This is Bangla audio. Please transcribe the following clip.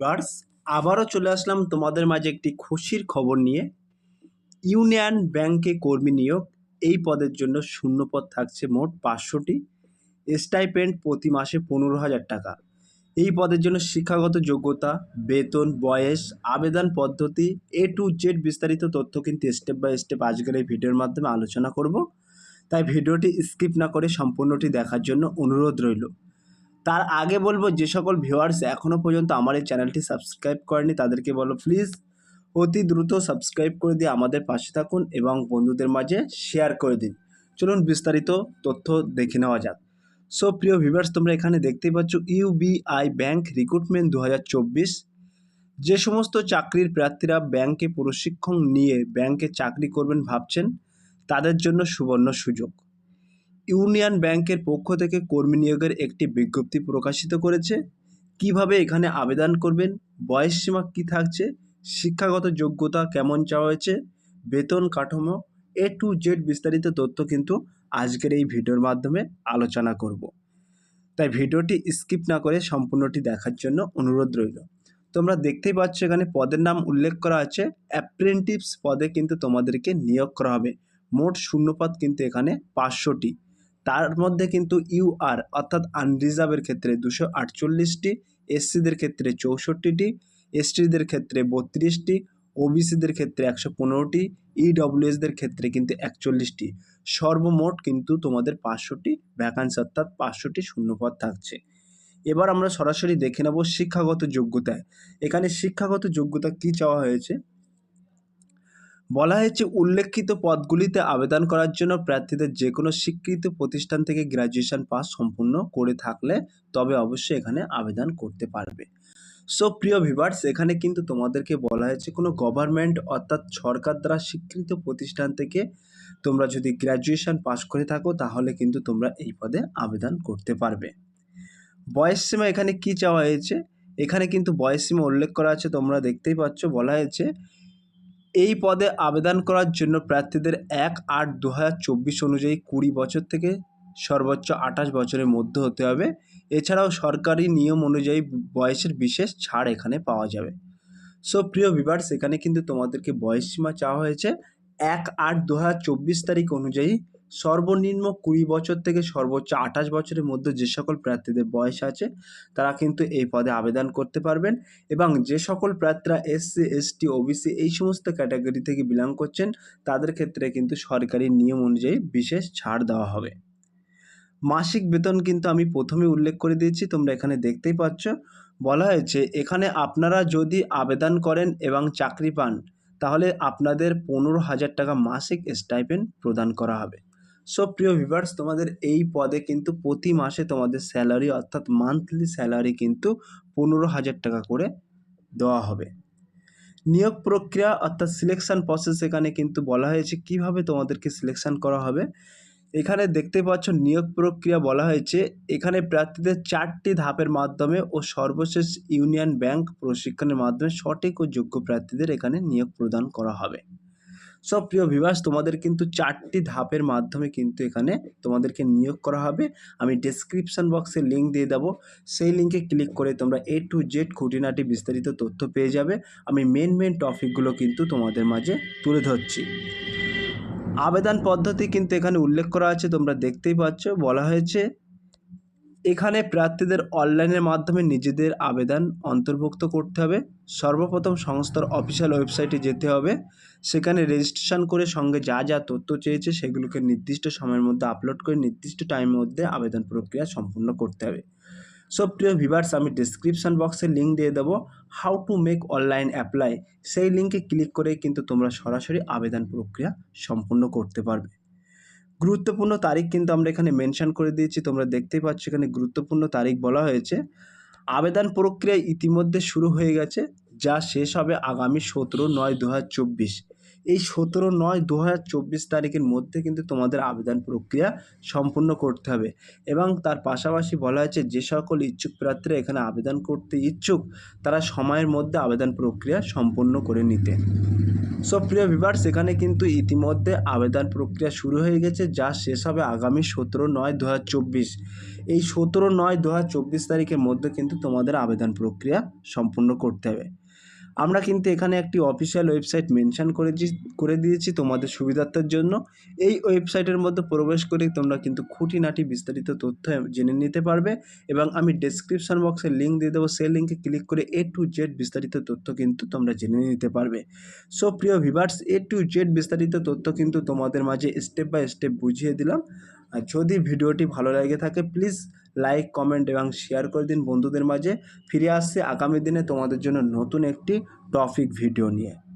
ভিউয়ার্স, আবারও চলে আসলাম তোমাদের মাঝে একটি খুশির খবর নিয়ে। ইউনিয়ন ব্যাংকে কর্মী নিয়োগ, এই পদের জন্য শূন্য পদ থাকছে মোট পাঁচশোটি। স্টাইপেন্ড প্রতি মাসে পনেরো হাজার টাকা। এই পদের জন্য শিক্ষাগত যোগ্যতা, বেতন, বয়স, আবেদন পদ্ধতি এ টু জেড বিস্তারিত তথ্য কিন্তু স্টেপ বাই স্টেপ আজকের এই ভিডিওর মাধ্যমে আলোচনা করব। তাই ভিডিওটি স্কিপ না করে সম্পূর্ণটি দেখার জন্য অনুরোধ রইল। তার আগে বলব, যে সকল ভিউয়ার্স এখনও পর্যন্ত আমার এই চ্যানেলটি সাবস্ক্রাইব করেনি তাদেরকে বলো প্লিজ অতি দ্রুত সাবস্ক্রাইব করে দিয়ে আমাদের পাশে থাকুন এবং বন্ধুদের মাঝে শেয়ার করে দিন। চলুন বিস্তারিত তথ্য দেখে নেওয়া যাক। সো প্রিয় ভিউয়ার্স তোমরা এখানে দেখতেই পাচ্ছ ইউবিআই ব্যাংক রিক্রুটমেন্ট দু হাজার চব্বিশ। যে সমস্ত চাকরির প্রার্থীরা ব্যাংকে প্রশিক্ষণ নিয়ে ব্যাংকে চাকরি করবেন ভাবছেন, তাদের জন্য সুবর্ণ সুযোগ। ইউনিয়ন ব্যাংকের পক্ষ থেকে কর্মী নিয়োগের একটি বিজ্ঞপ্তি প্রকাশিত করেছে। কীভাবে এখানে আবেদন করবেন? বয়স সীমা কী থাকছে? শিক্ষাগত যোগ্যতা কেমন চাওয়া হয়েছে? বেতন কাঠামো এ টু জেড বিস্তারিত তথ্য কিন্তু আজকের এই ভিডিওর মাধ্যমে আলোচনা করব। তাই ভিডিওটি স্কিপ না করে সম্পূর্ণটি দেখার জন্য অনুরোধ রইল। তোমরা দেখতেই পাচ্ছ এখানে পদের নাম উল্লেখ করা আছে। অ্যাপ্রেন্টিভস পদে কিন্তু তোমাদেরকে নিয়োগ করা হবে। মোট শূন্যপদ কিন্তু এখানে পাঁচশোটি। তার মধ্যে কিন্তু ইউআর অর্থাৎ আনরিজার্ভের ক্ষেত্রে দুশো আটচল্লিশটি এসসিদের ক্ষেত্রে চৌষট্টিটি এসটিদের ক্ষেত্রে বত্রিশটি ওবিসিদের ক্ষেত্রে একশো পনেরোটি ইডব্লিউএসদের ক্ষেত্রে কিন্তু একচল্লিশটি। সর্বমোট কিন্তু তোমাদের পাঁচশোটি ভ্যাকান্সি অর্থাৎ পাঁচশোটি শূন্যপদ থাকছে। এবার আমরা সরাসরি দেখে নেব শিক্ষাগত যোগ্যতায়। এখানে শিক্ষাগত যোগ্যতা কী চাওয়া হয়েছে? বলা হয়েছে, উল্লেখিত পদগুলিতে আবেদন করার জন্য প্রার্থীদের যে কোনো স্বীকৃত প্রতিষ্ঠান থেকে গ্র্যাজুয়েশন পাস সম্পূর্ণ করে থাকলে তবে অবশ্যই এখানে আবেদন করতে পারবে। সো, প্রিয় ভিভার্স এখানে কিন্তু তোমাদেরকে বলা হয়েছে, কোনো গভর্নমেন্ট অর্থাৎ সরকার দ্বারা স্বীকৃত প্রতিষ্ঠান থেকে তোমরা যদি গ্র্যাজুয়েশন পাস করে থাকো, তাহলে কিন্তু তোমরা এই পদে আবেদন করতে পারবে। বয়স সীমা এখানে কি চাওয়া হয়েছে? এখানে কিন্তু বয়স সীমা উল্লেখ করা আছে, তোমরা দেখতেই পাচ্ছ। বলা হয়েছে এই পদে আবেদন করার জন্য প্রার্থীদের এক আট দু অনুযায়ী কুড়ি বছর থেকে সর্বোচ্চ আঠাশ বছরের মধ্যে হতে হবে। এছাড়াও সরকারি নিয়ম অনুযায়ী বয়সের বিশেষ ছাড় এখানে পাওয়া যাবে। সো প্রিয় ভিভার্স এখানে কিন্তু তোমাদেরকে বয়স সীমা চাওয়া হয়েছে। এক আট দু তারিখ অনুযায়ী সর্বনিম্ন কুড়ি বছর থেকে সর্বোচ্চ আঠাশ বছরের মধ্যে যে সকল প্রার্থীদের বয়স আছে, তারা কিন্তু এই পদে আবেদন করতে পারবেন এবং যে সকল প্রার্থীরা এসসি এসটি ওবিসি এই সমস্ত ক্যাটাগরি থেকে বিলং করছেন, তাদের ক্ষেত্রে কিন্তু সরকারি নিয়ম অনুযায়ী বিশেষ ছাড় দেওয়া হবে। মাসিক বেতন কিন্তু আমি প্রথমে উল্লেখ করে দিয়েছি, তোমরা এখানে দেখতেই পাচ্ছ। বলা হয়েছে, এখানে আপনারা যদি আবেদন করেন এবং চাকরি পান, তাহলে আপনাদের পনেরো হাজার টাকা মাসিক স্টাইপেন্ড প্রদান করা হবে। সো প্রিয় ভিভার্স তোমাদের এই পদে কিন্তু প্রতি মাসে তোমাদের স্যালারি অর্থাৎ মান্থলি স্যালারি কিন্তু পনেরো হাজার টাকা করে দেওয়া হবে। নিয়োগ প্রক্রিয়া, অর্থাৎ সিলেকশন প্রসেস এখানে কিন্তু বলা হয়েছে কীভাবে তোমাদেরকে সিলেকশন করা হবে। এখানে দেখতে পাচ্ছ নিয়োগ প্রক্রিয়া বলা হয়েছে, এখানে প্রার্থীদের চারটি ধাপের মাধ্যমে ও সর্বশেষ ইউনিয়ন ব্যাংক প্রশিক্ষণের মাধ্যমে সঠিক ও যোগ্য প্রার্থীদের এখানে নিয়োগ প্রদান করা হবে। সব প্রিয় ভিভাস তোমাদের কিন্তু চারটি ধাপের মাধ্যমে কিন্তু এখানে তোমাদেরকে নিয়োগ করা হবে। আমি ডেসক্রিপশন বক্সে লিঙ্ক দিয়ে দেবো। সেই লিঙ্কে ক্লিক করে তোমরা এ টু জেড খুঁটিনাটি বিস্তারিত তথ্য পেয়ে যাবে। আমি মেন মেন টপিকগুলো কিন্তু তোমাদের মাঝে তুলে ধরছি। আবেদন পদ্ধতি কিন্তু এখানে উল্লেখ করা আছে, তোমরা দেখতেই পাচ্ছ। বলা হয়েছে এখানে প্রার্থীদের অনলাইনের মাধ্যমে নিজেদের আবেদন অন্তর্ভুক্ত করতে হবে। সর্বপ্রথম সংস্থার অফিসিয়াল ওয়েবসাইটে যেতে হবে। সেখানে রেজিস্ট্রেশন করে সঙ্গে যা যা তথ্য চেয়েছে সেগুলোকে নির্দিষ্ট সময়ের মধ্যে আপলোড করে নির্দিষ্ট টাইমের মধ্যে আবেদন প্রক্রিয়া সম্পূর্ণ করতে হবে। সো প্রিয় ভিভার্স আমি ডিসক্রিপশান বক্সে লিঙ্ক দিয়ে দেবো। How to make online apply সেই লিঙ্কে ক্লিক করে কিন্তু তোমরা সরাসরি আবেদন প্রক্রিয়া সম্পূর্ণ করতে পারবে। গুরুত্বপূর্ণ তারিখ কিন্তু আমরা এখানে মেনশন করে দিয়েছি, তোমরা দেখতেই পাচ্ছ এখানে গুরুত্বপূর্ণ তারিখ বলা হয়েছে। আবেদন প্রক্রিয়া ইতিমধ্যে শুরু হয়ে গেছে, যা শেষ হবে আগামী সতেরো নয় দু এই সতেরো নয় দু তারিখের মধ্যে কিন্তু তোমাদের আবেদন প্রক্রিয়া সম্পূর্ণ করতে হবে এবং তার পাশাপাশি বলা হয়েছে, যে সকল ইচ্ছুক প্রার্থীরা এখানে আবেদন করতে ইচ্ছুক, তারা সময়ের মধ্যে আবেদন প্রক্রিয়া সম্পূর্ণ করে নিতে। সো প্রিয় ভিভার্স এখানে কিন্তু ইতিমধ্যে আবেদন প্রক্রিয়া শুরু হয়ে গেছে, যা শেষ হবে আগামী সতেরো নয় দু এই সতেরো নয় দু তারিখের মধ্যে কিন্তু তোমাদের আবেদন প্রক্রিয়া সম্পূর্ণ করতে হবে। আমরা কিন্তু এখানে একটি অফিসিয়াল ওয়েবসাইট মেনশন করে দি- করে দিয়েছি তোমাদের সুবিধার্থের জন্য। এই ওয়েবসাইটের মধ্যে প্রবেশ করে তোমরা কিন্তু খুঁটিনাটি বিস্তারিত তথ্য জেনে নিতে পারবে এবং আমি ডেসক্রিপশন বক্সে লিঙ্ক দিয়ে দেবো। সেই লিঙ্কে ক্লিক করে এ টু জেড বিস্তারিত তথ্য কিন্তু তোমরা জেনে নিতে পারবে। সো প্রিয় ভিভার্স এ টু জেড বিস্তারিত তথ্য কিন্তু তোমাদের মাঝে স্টেপ বাই স্টেপ বুঝিয়ে দিলাম। আর যদি ভিডিওটি ভালো লাগে থাকে প্লিজ লাইক কমেন্ট এবং শেয়ার করে দিন বন্ধুদের মাঝে। ফিরে আসছে আগামী দিনে তোমাদের জন্য নতুন একটি টপিক ভিডিও নিয়ে।